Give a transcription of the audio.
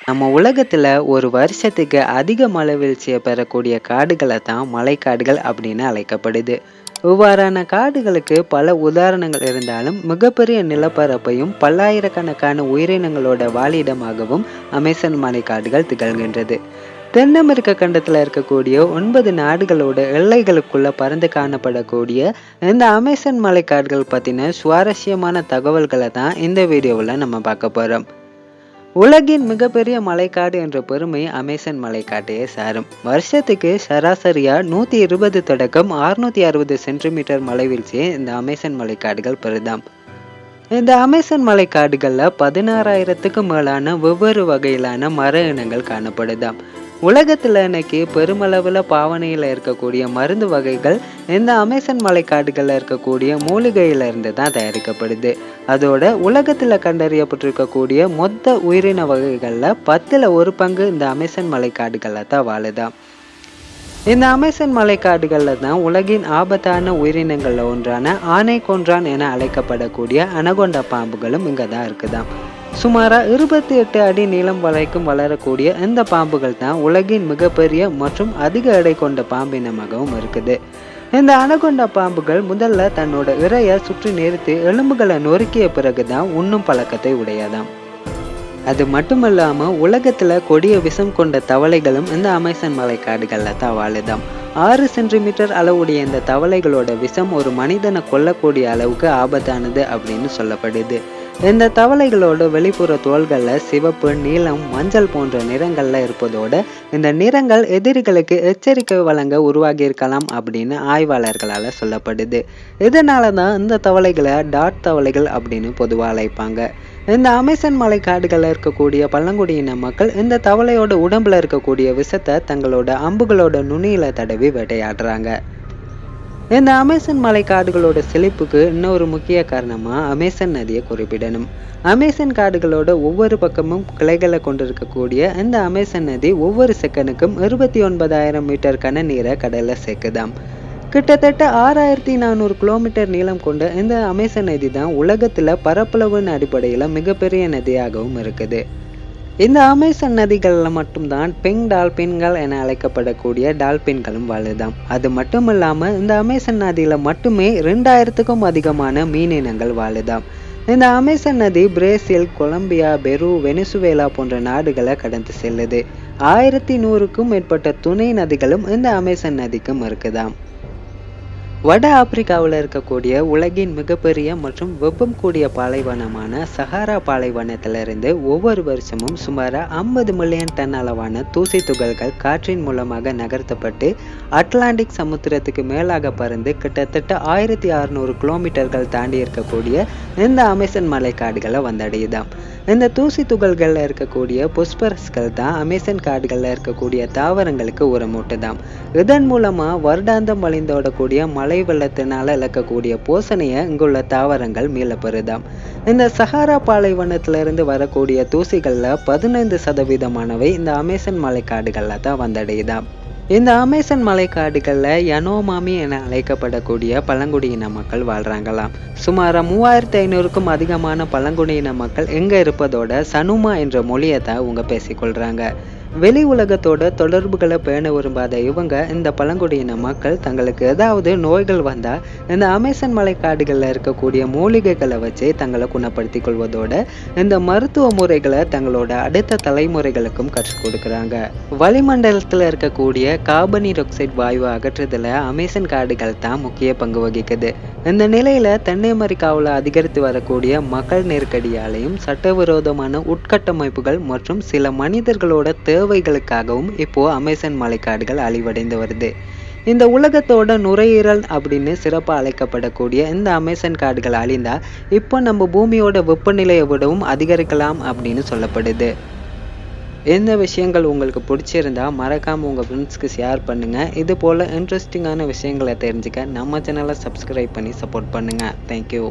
நம்ம உலகத்துல ஒரு வருஷத்துக்கு அதிக மழை வீழ்ச்சியை பெறக்கூடிய காடுகளை தான் மலைக்காடுகள் அப்படின்னு அழைக்கப்படுது. இவ்வாறான காடுகளுக்கு பல உதாரணங்கள் இருந்தாலும் மிகப்பெரிய நிலப்பரப்பையும் பல்லாயிரக்கணக்கான உயிரினங்களோட வாழிடமாகவும் அமேசன் மலைக்காடுகள் திகழ்கின்றது. தென் அமெரிக்க கண்டத்தில் இருக்கக்கூடிய ஒன்பது நாடுகளோட எல்லைகளுக்குள்ள பறந்து காணப்படக்கூடிய இந்த அமேசன் மலைக்காடுகள் பற்றின சுவாரஸ்யமான தகவல்களை தான் இந்த வீடியோவில் நம்ம பார்க்க போகிறோம் உலகின் மிகப்பெரிய மலைக்காடு என்ற பெருமை அமேசன் மலைக்காட்டையே சாரும். வருஷத்துக்கு சராசரியா நூத்தி இருபது தொடக்கம் அறுநூத்தி அறுபது சென்டிமீட்டர் மலை வீழ்ச்சியை இந்த அமேசன் மலைக்காடுகள் பெறுதாம் இந்த அமேசன் மலைக்காடுகள்ல பதினாறாயிரத்துக்கும் மேலான வெவ்வேறு வகையிலான மர இனங்கள் காணப்படுதாம். உலகத்தில் இன்னைக்கு பெருமளவில் பாவனையில் இருக்கக்கூடிய மருந்து வகைகள் இந்த அமேசன் மலை காடுகளில் இருக்கக்கூடிய மூலிகையிலிருந்து தான் தயாரிக்கப்படுது. அதோட உலகத்தில் கண்டறியப்பட்டிருக்கக்கூடிய மொத்த உயிரின வகைகளில் பத்தில் ஒரு பங்கு இந்த அமேசன் மலைக்காடுகளில் தான் வாழுதாம் இந்த அமேசன் மலைக்காடுகளில் தான் உலகின் ஆபத்தான உயிரினங்களில் ஒன்றான ஆனை கொன்றான் என அழைக்கப்படக்கூடிய அனகொண்டா பாம்புகளும் இங்கே தான் இருக்குதான் சுமாராக இருபத்தி எட்டு அடி நீளம் வரைக்கும் வளரக்கூடிய இந்த பாம்புகள் தான் உலகின் மிகப்பெரிய மற்றும் அதிக எடை கொண்ட பாம்பினமாகவும் இருக்குது. இந்த அனகொண்டா பாம்புகள் முதல்ல தன்னோட இறையை சுற்றி நிறுத்தி எலும்புகளை நொறுக்கிய பிறகுதான் உண்ணும் பழக்கத்தை உடையதாம். அது மட்டுமல்லாமல் உலகத்துல கொடிய விஷம் கொண்ட தவளைகளும் இந்த அமேசான் காடுகளில் தான் வாழுதாம். ஆறு சென்டிமீட்டர் அளவுடைய இந்த தவளைகளோட விஷம் ஒரு மனிதனை கொல்லக்கூடிய அளவுக்கு ஆபத்தானது அப்படின்னு சொல்லப்படுது. இந்த தவளைகளோட வெளிப்புற தோள்களில் சிவப்பு நீலம் மஞ்சள் போன்ற நிறங்கள்ல இருப்பதோடு இந்த நிறங்கள் எதிரிகளுக்கு எச்சரிக்கை வழங்க உருவாகி இருக்கலாம் அப்படின்னு ஆய்வாளர்களால் சொல்லப்படுது. இதனால தான் இந்த தவளைகளை டாட் தவளைகள் அப்படின்னு பொதுவாக அழைப்பாங்க. இந்த அமேசன் மலை காடுகளில் இருக்கக்கூடிய பழங்குடியின மக்கள் இந்த தவளையோட உடம்புல இருக்கக்கூடிய விஷத்தை தங்களோட அம்புகளோட நுனியில தடவி வேட்டையாடுறாங்க. இந்த அமேசன் மலை காடுகளோட செழிப்புக்கு இன்னொரு முக்கிய காரணமாக அமேசன் நதியை குறிப்பிடணும். அமேசன் காடுகளோட ஒவ்வொரு பக்கமும் கிளைகளை கொண்டிருக்கக்கூடிய இந்த அமேசன் நதி ஒவ்வொரு செகண்டுக்கும் இருபத்தி ஒன்பதாயிரம் மீட்டர் கன நீரை கடலில் சேர்க்குதாம். கிட்டத்தட்ட ஆறாயிரத்தி நானூறு கிலோமீட்டர் நீளம் கொண்ட இந்த அமேசன் நதி தான் உலகத்தில் பரப்பளவின் அடிப்படையில் மிகப்பெரிய நதியாகவும் இருக்குது. இந்த அமேசான் நதிகளில் மட்டும்தான் பெங் டால்பின்கள் என அழைக்கப்படக்கூடிய டால்பின்களும் வாழுதாம் அது மட்டும் இல்லாமல் இந்த அமேசான் நதியில் மட்டுமே ரெண்டாயிரத்துக்கும் அதிகமான மீனினங்கள் வாழுதாம். இந்த அமேசான் நதி பிரேசில் கொலம்பியா பெரு வெனிசுவேலா போன்ற நாடுகளை கடந்து செல்லுது. ஆயிரத்தி நூறுக்கும் மேற்பட்ட துணை நதிகளும் இந்த அமேசான் நதிக்கும் இருக்குதாம். வட ஆப்பிரிக்காவில் இருக்கக்கூடிய உலகின் மிகப்பெரிய மற்றும் வெப்பம் கூடிய பாலைவனமான சஹாரா பாலைவனத்திலிருந்து ஒவ்வொரு வருஷமும் சுமார் ஐம்பது மில்லியன் டன் அளவான தூசி துகள்கள் காற்றின் மூலமாக நகர்த்தப்பட்டு அட்லாண்டிக் சமுத்திரத்துக்கு மேலாக பறந்து கிட்டத்தட்ட ஆயிரத்தி அறுநூறு கிலோமீட்டர்கள் தாண்டி இருக்கக்கூடிய இந்த அமேசான் மலைக்காடுகளை வந்தடையுதாம். இந்த தூசி துகள்களில் இருக்கக்கூடிய புஷ்பரஸ்கள் தான் அமேசன் காடுகளில் இருக்கக்கூடிய தாவரங்களுக்கு உரமூட்டுதாம். இதன் மூலமாக வருடாந்தம் வழிந்தோடக்கூடிய மழை வெள்ளத்தினால் இழக்கக்கூடிய பூசணியை இங்குள்ள தாவரங்கள் மீளப்பெறுதாம். இந்த சஹாரா பாலைவனத்திலிருந்து வரக்கூடிய தூசிகளில் பதினைந்து சதவீதமானவை இந்த அமேசன் மலைக்காடுகளில் தான் வந்தடையுதாம். இந்த அமேசன் மலைக்காடுகளில் யனோமாமி என அழைக்கப்படக்கூடிய பழங்குடியின மக்கள் வாழ்றாங்களாம். சுமார் மூவாயிரத்தி ஐநூறுக்கும் அதிகமான பழங்குடியின மக்கள் எங்க இருப்பதோட சனுமா என்ற மொழியை தான் அவங்க பேசிக்கொள்கிறாங்க வெளி உலகத்தோட தொடர்புகளை பேண விரும்பாத இவங்க இந்த பழங்குடியின மக்கள் தங்களுக்கு ஏதாவது நோய்கள் வந்தா இந்த அமேசான் மலைக்காடுகளில் இருக்கக்கூடிய மூலிகைகளை வச்சு தங்களை குணப்படுத்திக் கொள்வதோட இந்த மருத்துவ முறைகளை தங்களோட அடுத்த தலைமுறைகளுக்கும் கற்றுக் கொடுக்குறாங்க. வளிமண்டலத்தில் இருக்கக்கூடிய கார்பனீர் ஆக்சைடு வாயுவை அகற்றுறதுல அமேசன் காடுகள் தான் முக்கிய பங்கு வகிக்குது. இந்த நிலையில தென்னை அமெரிக்காவில் அதிகரித்து வரக்கூடிய மக்கள் நெருக்கடியாலையும் சட்டவிரோதமான உட்கட்டமைப்புகள் மற்றும் சில மனிதர்களோட தேவைகளுக்காகவும் இப்போ அமேசான் மலைக்காடுகள் அழிவடைந்து வருது. இந்த உலகத்தோட நுரையீரல் அப்படின்னு சிறப்பாக அழைக்கப்படக்கூடிய இந்த அமேசான் காடுகள் அழிந்தா இப்போ நம்ம பூமியோட வெப்பநிலையை விடவும் அதிகரிக்கலாம் அப்படின்னு சொல்லப்படுது. எந்த விஷயங்கள் உங்களுக்கு பிடிச்சிருந்தா மறக்காமல் உங்கள் ஃப்ரெண்ட்ஸ்க்கு ஷேர் பண்ணுங்கள் இது போல் இன்ட்ரெஸ்டிங்கான விஷயங்களை தெரிஞ்சுக்க நம்ம சேனலை சப்ஸ்கிரைப் பண்ணி சப்போர்ட் பண்ணுங்கள் தேங்க்யூ